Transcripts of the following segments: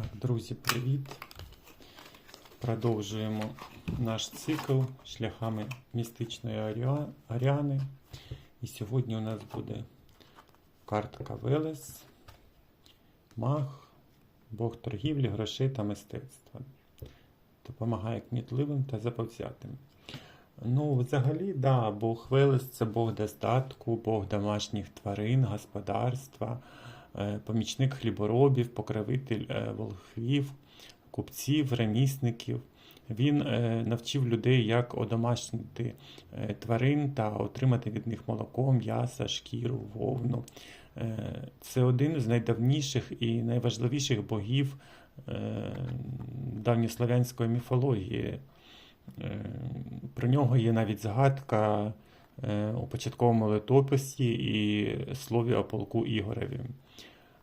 Так, друзі, привіт! Продовжуємо наш цикл шляхами містичної Аріа- Аріани. І сьогодні у нас буде картка Велес, Маг, Бог торгівлі, грошей та мистецтва. Допомагає кмітливим та заповзятим. Ну, взагалі, да, Бог Велес це Бог достатку, Бог домашніх тварин, господарства, помічник хліборобів, покровитель е, волхвів, купців, ремісників. Він е, навчив людей, як одомашнити е, тварин та отримати від них молоко, м'ясо, шкіру, вовну. Е, Це один з найдавніших і найважливіших богів е, давньослов'янської міфології. Е, Про нього є навіть згадка е, у початковому летописі і слові о полку Ігореві.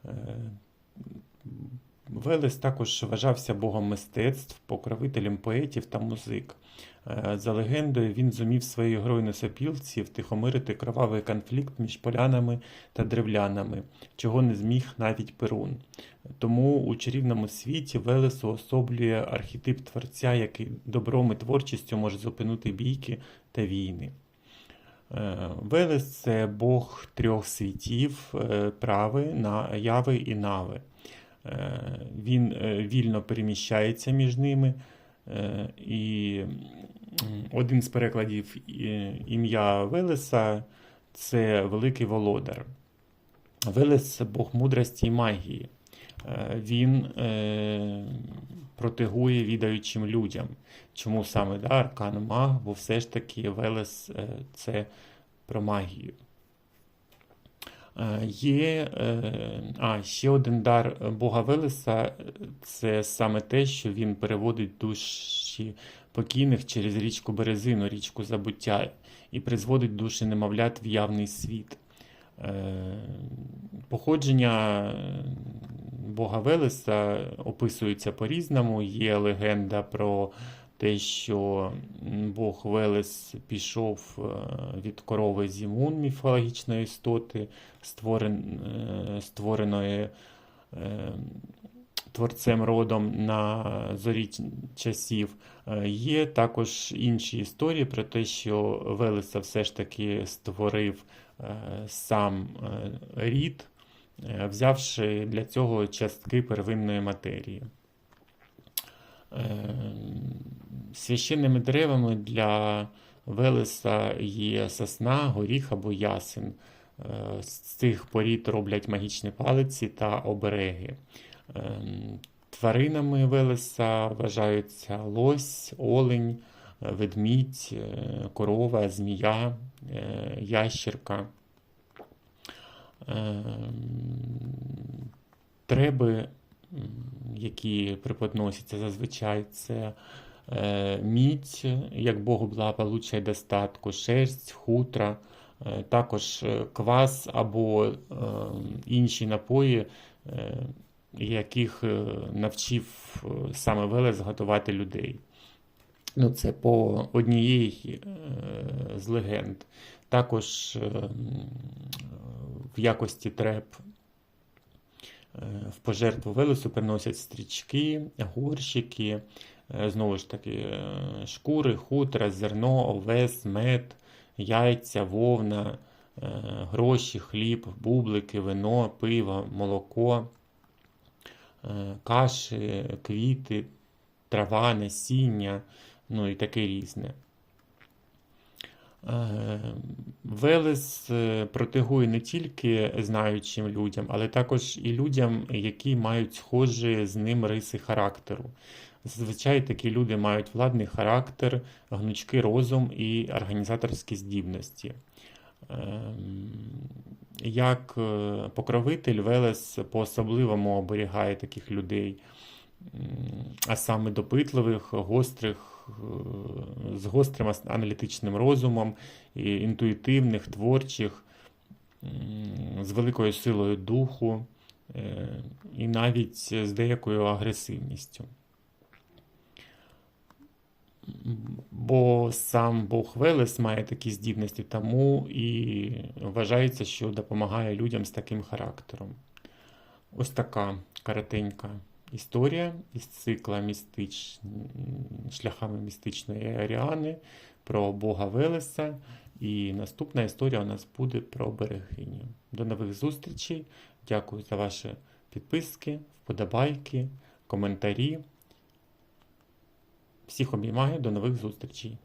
Е, Велес також вважався богом мистецтв, покровителем поетів та музик. Е, За легендою, він зумів своєю грою на сопілці втихомирити кровавий конфлікт між полянами та древлянами, чого не зміг навіть Перун. Тому у чарівному світі Велес уособлює архетип творця, який добром і творчістю може зупинити бійки та війни. Е, Велес це Бог трьох світів, е, прави, яви і нави. Е, Він е, вільно переміщається між ними. Е, І один з перекладів е, ім'я Велеса це Великий Володар. Велес Бог мудрості і магії. Е, Він е, протигує відаючим людям. Чому саме да, Аркан Маг, бо все ж таки Велес е, це про магію. Е, Є е, а, ще один дар Бога Велеса це саме те, що він переводить душі покійних через річку Березину, річку забуття, і призводить душі немовлят в явний світ. Походження Бога Велеса описується по-різному. Є легенда про те, що Бог Велес пішов е, від корови Зімун, міфологічної істоти, створен, е, створеної е, творцем родом на зорі часів. Є також інші історії про те, що Велеса все ж таки створив сам рід, взявши для цього частки первинної матерії. Е, Священними деревами для Велеса є сосна, горіх або ясен. Е, З цих порід роблять магічні палиці та обереги. Тваринами Велеса вважаються лось, олень, е, ведмідь, е, корова, змія, е, ящерка. Ем, Треби, м, які преподносяться зазвичай, це е, мідь, як Богу благополуччя і достатку, шерсть, хутра, е, також е, квас або е, інші напої, яких навчив саме Велес готувати людей. Ну, це по однієї з легенд. Також е, в якості треп е, в пожертву Велесу приносять стрічки, горщики, е, знову ж таки, е, шкури, хутра, зерно, овес, мед, яйця, вовна, е, гроші, хліб, бублики, вино, пиво, молоко, каші, квіти, трава, насіння, ну і таке різне. Е, Велес е, протигує не тільки знаючим людям, але також і людям, які мають схожі з ним риси характеру. Зазвичай такі люди мають владний характер, гнучкий розум і організаторські здібності. Ем, Як е, покровитель, Велес по-особливому оберігає таких людей, а саме допитливих, гострих, з гострим аналітичним розумом, інтуїтивних, творчих, з великою силою духу е, і навіть з деякою агресивністю. Бо сам Бог Велес має такі здібності, тому і вважається, що допомагає людям з таким характером. Ось така коротенька історія із цикла містич... шляхами містичної Аріани про Бога Велеса. І наступна історія у нас буде про берегиню. До нових зустрічей. Дякую за ваші підписки, вподобайки, коментарі. Всіх обіймаю, до нових зустрічей.